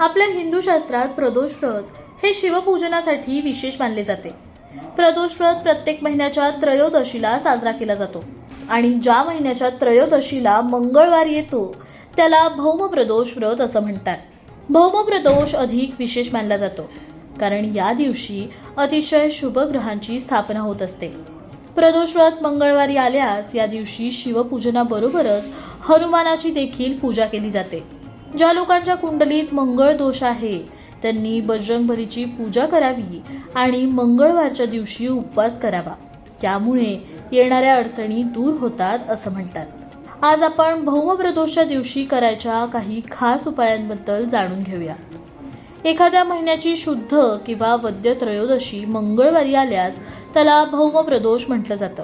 आपल्या हिंदू शास्त्रात प्रदोष व्रत हे शिवपूजनासाठी विशेष मानले जाते. प्रदोष व्रत प्रत्येक महिन्याच्या त्रयोदशीला साजरा केला जातो आणि ज्या महिन्याच्या त्रयोदशीला मंगळवार येतो त्याला भौमप्रदोष व्रत असं म्हणतात. भौमप्रदोष अधिक विशेष मानला जातो कारण या दिवशी अतिशय शुभ ग्रहांची स्थापना होत असते. प्रदोष व्रत मंगळवारी आल्यास या दिवशी शिवपूजनाबरोबरच हनुमानाची देखील पूजा केली जाते. ज्या लोकांच्या कुंडलीत मंगळ दोष आहे त्यांनी बजरंगभरीची पूजा करावी आणि मंगळवारच्या दिवशी उपवास करावा. त्यामुळे येणाऱ्या अडचणी दूर होतात असं म्हणतात. आज आपण भौमप्रदोषच्या दिवशी करायच्या काही खास उपायांबद्दल जाणून घेऊया. एखाद्या महिन्याची शुद्ध किंवा वद्य त्रयोदशी मंगळवारी आल्यास त्याला भौमप्रदोष म्हटलं जातं.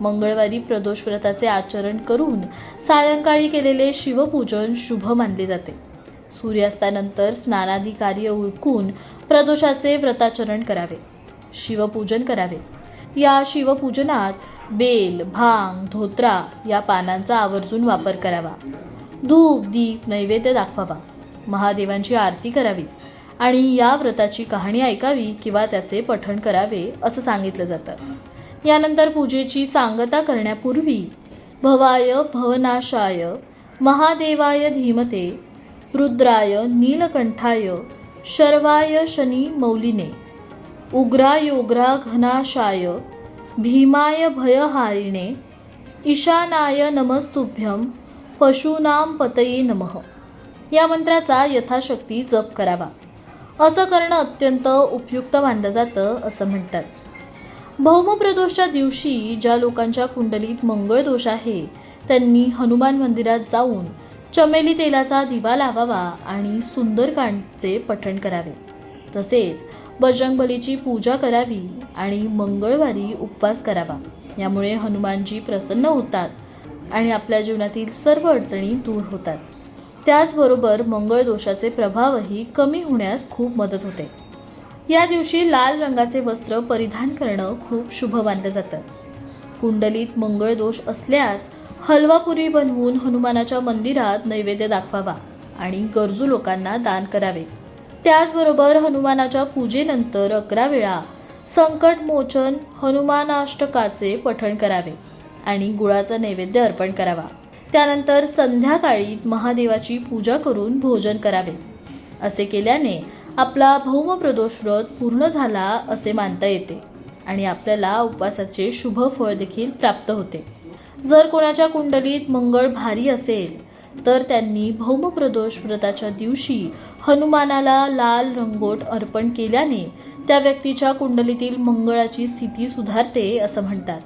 मंगळवारी प्रदोष व्रताचे आचरण करून सायंकाळी केलेले शिवपूजन शुभ मानले जाते. सूर्यास्तानंतर स्नानादी कार्य उरकून प्रदोषाचे व्रताचरण करावे. शिवपूजन करावे. या शिवपूजनात बेल भांग धोत्रा या पानांचा आवर्जून वापर करावा. धूप दीप नैवेद्य दाखवावा. महादेवांची आरती करावी आणि या व्रताची कहाणी ऐकावी किंवा त्याचे पठण करावे असं सांगितलं जातं. यानंतर पूजेची सांगता करण्यापूर्वी भवाय भवनाशाय महादेवाय धीमते रुद्राय नीलकंठाय शर्वाय शनी मौलिने उग्रायोग्रा घनाशाय भीमाय भयहारिणे ईशानाय नमस्तुभ्यं पशूनां पतये नमः. या मंत्राचा यथाशक्ती जप करावा. असं करणं अत्यंत उपयुक्त मानलं जातं असं म्हणतात. भौमप्रदोषच्या दिवशी ज्या लोकांच्या कुंडलीत मंगळ दोष आहे त्यांनी हनुमान मंदिरात जाऊन चमेली तेलाचा दिवा लावावा आणि सुंदरकांडचे पठण करावे. तसेच बजरंगबलीची पूजा करावी आणि मंगळवारी उपवास करावा. यामुळे हनुमानजी प्रसन्न होतात आणि आपल्या जीवनातील सर्व अडचणी दूर होतात. त्याचबरोबर मंगळ दोषाचे प्रभावही कमी होण्यास खूप मदत होते. या दिवशी लाल रंगाचे वस्त्र परिधान करणं खूप शुभ मानलं जातं. कुंडलीत मंगळ दोष असल्यास हलवापुरी बनवून हनुमानाच्या मंदिरात नैवेद्य दाखवावा आणि गरजू लोकांना दान करावे. त्याचबरोबर हनुमानाच्या पूजेनंतर अकरा वेळा संकट मोचन हनुमानाष्टकाचे पठण करावे आणि गुळाचा नैवेद्य अर्पण करावा. त्यानंतर संध्याकाळी महादेवाची पूजा करून भोजन करावे. असे केल्याने आपला भौमप्रदोष व्रत पूर्ण झाला असे मानता येते आणि आपल्याला उपवासाचे शुभ फळ देखील प्राप्त होते. जर कोणाच्या कुंडलीत मंगळ भारी असेल तर त्यांनी भौमप्रदोष व्रताच्या दिवशी हनुमानाला लाल रंगोट अर्पण केल्याने त्या व्यक्तीच्या कुंडलीतील मंगळाची स्थिती सुधारते असं म्हणतात.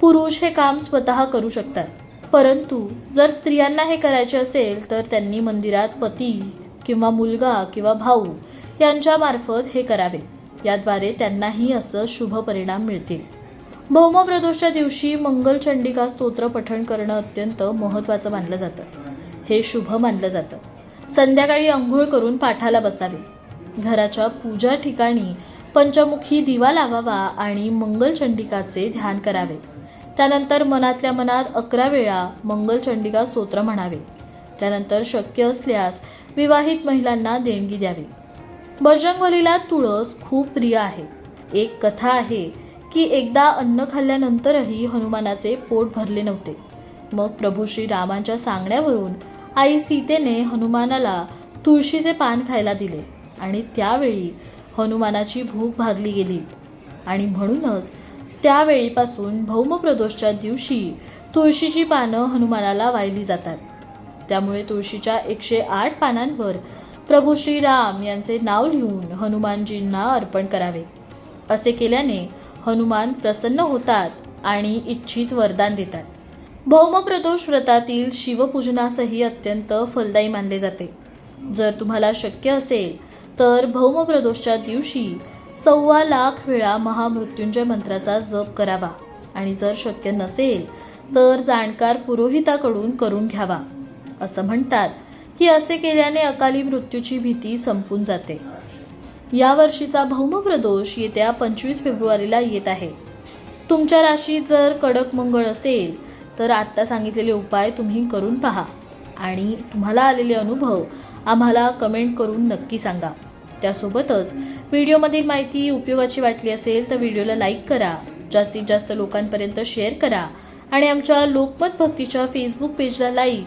पुरुष हे काम स्वतः करू शकतात. परंतु जर स्त्रियांना हे करायचे असेल तर त्यांनी मंदिरात पती किंवा मुलगा किंवा भाऊ यांच्यामार्फत हे करावे. याद्वारे त्यांनाही असं शुभ परिणाम मिळतील. भौमप्रदोषच्या दिवशी मंगलचंडिका स्तोत्र पठण करणं अत्यंत महत्त्वाचं मानलं जातं. हे शुभ मानलं जातं. संध्याकाळी आंघोळ करून पाठाला बसावे. घराच्या पूजा ठिकाणी पंचमुखी दिवा लावावा आणि मंगलचंडिकाचे ध्यान करावे. त्यानंतर मनातल्या मनात अकरा वेळा मंगलचंडिका स्तोत्र म्हणावे. त्यानंतर शक्य असल्यास विवाहित महिलांना देणगी द्यावी. बजरंगबलीला तुळस खूप प्रिय आहे. एक कथा आहे की एकदा अन्न खाल्ल्यानंतरही हनुमानाचे पोट भरले नव्हते. मग प्रभू श्री रामांच्या सांगण्यावरून आई सीतेने हनुमानाला तुळशीचे पान खायला दिले आणि त्यावेळी हनुमानाची भूक भागली गेली. आणि म्हणूनच त्यावेळीपासून भौमप्रदोषच्या दिवशी तुळशीची पानं हनुमानाला वाहिली जातात. त्यामुळे तुळशीच्या एकशे आठ पानांवर प्रभू श्रीराम यांचे नाव लिहून हनुमानजींना अर्पण करावे. असे केल्याने हनुमान प्रसन्न होतात आणि इच्छित वरदान देतात. भौमप्रदोष व्रतातील शिवपूजनासही अत्यंत फलदायी मानले जाते. जर तुम्हाला शक्य असेल तर भौमप्रदोषच्या दिवशी सव्वा लाख वेळा महामृत्युंजय मंत्राचा जप करावा. आणि जर शक्य नसेल तर जाणकार पुरोहिताकडून करून घ्यावा. असं म्हणतात की असे केल्याने अकाली मृत्यूची भीती संपून जाते. यावर्षीचा भौमप्रदोष येत्या पंचवीस फेब्रुवारीला येत आहे. तुमच्या राशीत जर कडक मंगळ असेल तर आत्ता सांगितलेले उपाय तुम्ही करून पहा. आणि तुम्हाला आलेले अनुभव आम्हाला कमेंट करून नक्की सांगा. त्यासोबतच व्हिडिओमधील माहिती उपयोगाची वाटली असेल तर व्हिडिओला लाईक करा. जास्तीत जास्त लोकांपर्यंत शेअर करा. आणि आमच्या लोकमत भक्तीच्या फेसबुक पेजला लाईक